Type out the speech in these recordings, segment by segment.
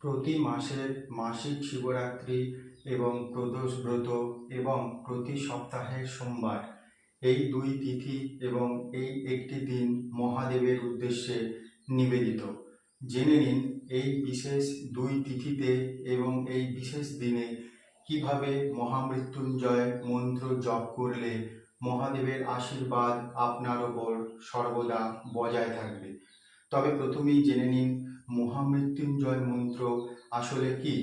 প্রতি মাসের মাসিক শিবরাত্রি এবং প্রদোষ ব্রত এবং প্রতি সপ্তাহের সোমবার। এই দুই তিথি এবং এই একটি দিন মহাদেবের উদ্দেশ্যে নিবেদিত। জেনে নিন এই বিশেষ দুই তিথিতে এবং এই বিশেষ দিনে কীভাবে মহামৃত্যুঞ্জয় মন্ত্র জপ করলে মহাদেবের আশীর্বাদ আপনার ওপর সর্বদা বজায় থাকবে। তবে প্রথমেই জেনে নিন, মহামৃত্যুঞ্জয় মন্ত্র আসলে কি?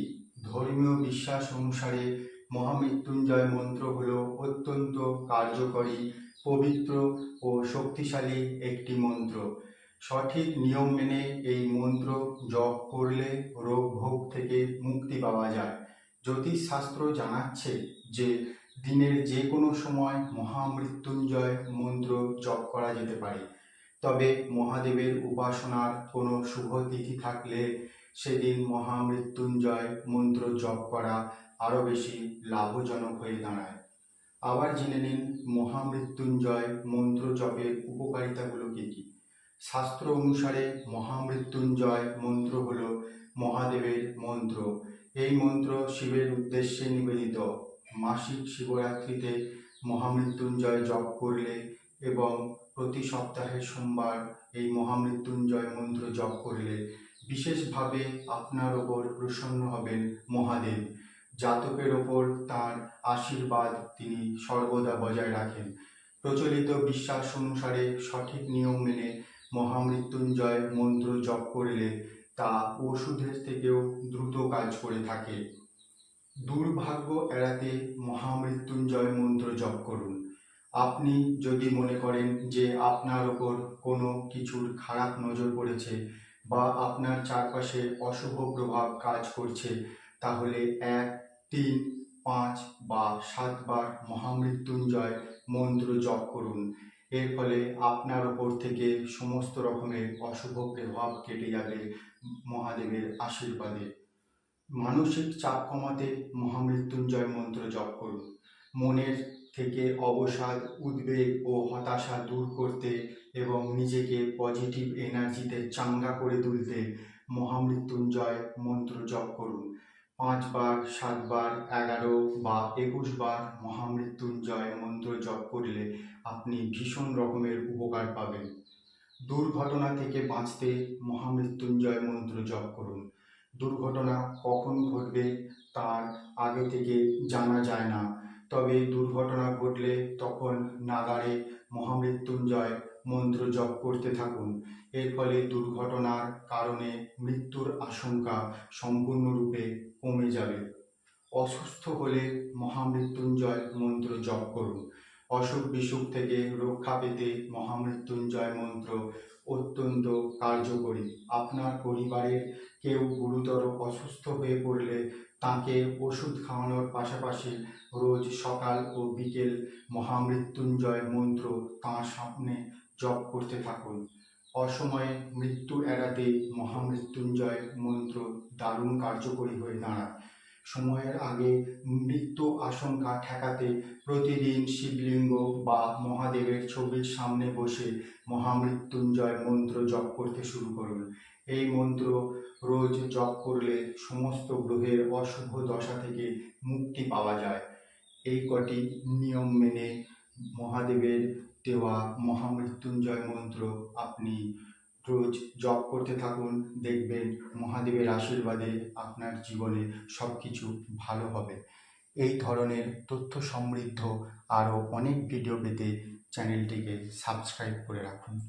ধর্মীয় বিশ্বাস অনুসারে মহামৃত্যুঞ্জয় মন্ত্র হল অত্যন্ত কার্যকরী, পবিত্র ও শক্তিশালী একটি মন্ত্র। সঠিক নিয়ম মেনে এই মন্ত্র জপ করলে রোগ ভোগ থেকে মুক্তি পাওয়া যায়। জ্যোতিষশাস্ত্র জানাচ্ছে যে দিনের যে কোনো সময় মহামৃত্যুঞ্জয় মন্ত্র জপ করা যেতে পারে। তবে মহাদেবের উপাসনার কোনো শুভ তিথি থাকলে সেদিন মহামৃত্যুঞ্জয় মন্ত্র জপ করা আরও বেশি লাভজনক হয়ে দাঁড়ায়। আবার জেনে নিন, মহামৃত্যুঞ্জয় মন্ত্র জপের উপকারিতাগুলো কী কী? শাস্ত্র অনুসারে মহামৃত্যুঞ্জয় মন্ত্র হল মহাদেবের মন্ত্র। এই মন্ত্র শিবের উদ্দেশ্যে নিবেদিত। মাসিক শিবরাত্রিতে মহামৃত্যুঞ্জয় জপ করলে এবং প্রতি সপ্তাহে সোমবার এই মহামৃত্যুঞ্জয় মন্ত্র জপ করলে বিশেষভাবে আপনার ওপর প্রসন্ন হবেন মহাদেব। জাতকের ওপর তার আশীর্বাদ তিনি সর্বদা বজায় রাখেন। প্রচলিত বিশ্বাস অনুসারে সঠিক নিয়ম মেনে মহামৃত্যুঞ্জয় মন্ত্র জপ করলে তা ওষুধের থেকেও দ্রুত কাজ করে থাকে। দুর্ভাগ্য এড়াতে মহামৃত্যুঞ্জয় মন্ত্র জপ করুন। আপনি যদি মনে করেন যে আপনার ওপর কোনো কিছুর খারাপ নজর পড়েছে বা আপনার চারপাশে অশুভ প্রভাব কাজ করছে, তাহলে এক, তিন, পাঁচ বা সাতবার মহামৃত্যুঞ্জয় মন্ত্র জপ করুন। এর ফলে আপনার ওপর থেকে সমস্ত রকমের অশুভ প্রভাব কেটে যাবে মহাদেবের আশীর্বাদে। মানসিক চাপ কমাতে মহামৃত্যুঞ্জয় মন্ত্র জপ করুন। মনের থেকে অবসাদ, উদ্বেগ ও হতাশা দূর করতে এবং নিজেকে পজিটিভ এনার্জিতে চাঙ্গা করে তুলতে মহামৃত্যুঞ্জয় মন্ত্র জপ করুন। পাঁচবার, সাতবার, এগারো বা একুশ বার মহামৃত্যুঞ্জয় মন্ত্র জপ করলে আপনি ভীষণ রকমের উপকার পাবেন। দুর্ঘটনা থেকে বাঁচতে মহামৃত্যুঞ্জয় মন্ত্র জপ করুন। দুর্ঘটনা কখন ঘটবে তার আগে থেকে জানা যায় না। তবে দুর্ঘটনা ঘটলে তখন নাগারে মহামৃত্যুঞ্জয় মন্ত্র জপ করতে থাকুন। এর ফলে দুর্ঘটনার কারণে মৃত্যুর আশঙ্কা সম্পূর্ণরূপে কমে যাবে। অসুস্থ হলে মহামৃত্যুঞ্জয় মন্ত্র জপ করুন। অসুখ বিসুখ থেকে রক্ষা পেতে মহামৃত্যুঞ্জয় মন্ত্র অত্যন্ত কার্যকরী। আপনার পরিবারের কেউ গুরুতর অসুস্থ হয়ে পড়লে তাকে ওষুধ খাওয়ানোর পাশাপাশি রোজ সকাল ও বিকেল মহামৃত্যুঞ্জয় মন্ত্র তাঁর সামনে জপ করতে থাকুন। অসময়ে মৃত্যু এড়াতে মহামৃত্যুঞ্জয় মন্ত্র দারুণ কার্যকরী হয়ে দাঁড়ায়। সময়ের আগে মৃত্যু আশঙ্কা ঠেকাতে প্রতিদিন শিবলিঙ্গ বা মহাদেবের ছবির সামনে বসে মহামৃত্যুঞ্জয় মন্ত্র জপ করতে শুরু করুন। এই মন্ত্র রোজ জপ করলে সমস্ত গ্রহের অশুভ দশা থেকে মুক্তি পাওয়া যায়। এই কটি নিয়ম মেনে মহাদেবের দেওয়া মহামৃত্যুঞ্জয় মন্ত্র আপনি রোজ জপ করতে থাকুন, দেখবেন মহাদেবের আশীর্বাদে আপনার জীবনে সব কিছু ভালো হবে। এই ধরনের তথ্য সমৃদ্ধ আরও অনেক ভিডিও পেতে চ্যানেলটিকে সাবস্ক্রাইব করে রাখুন।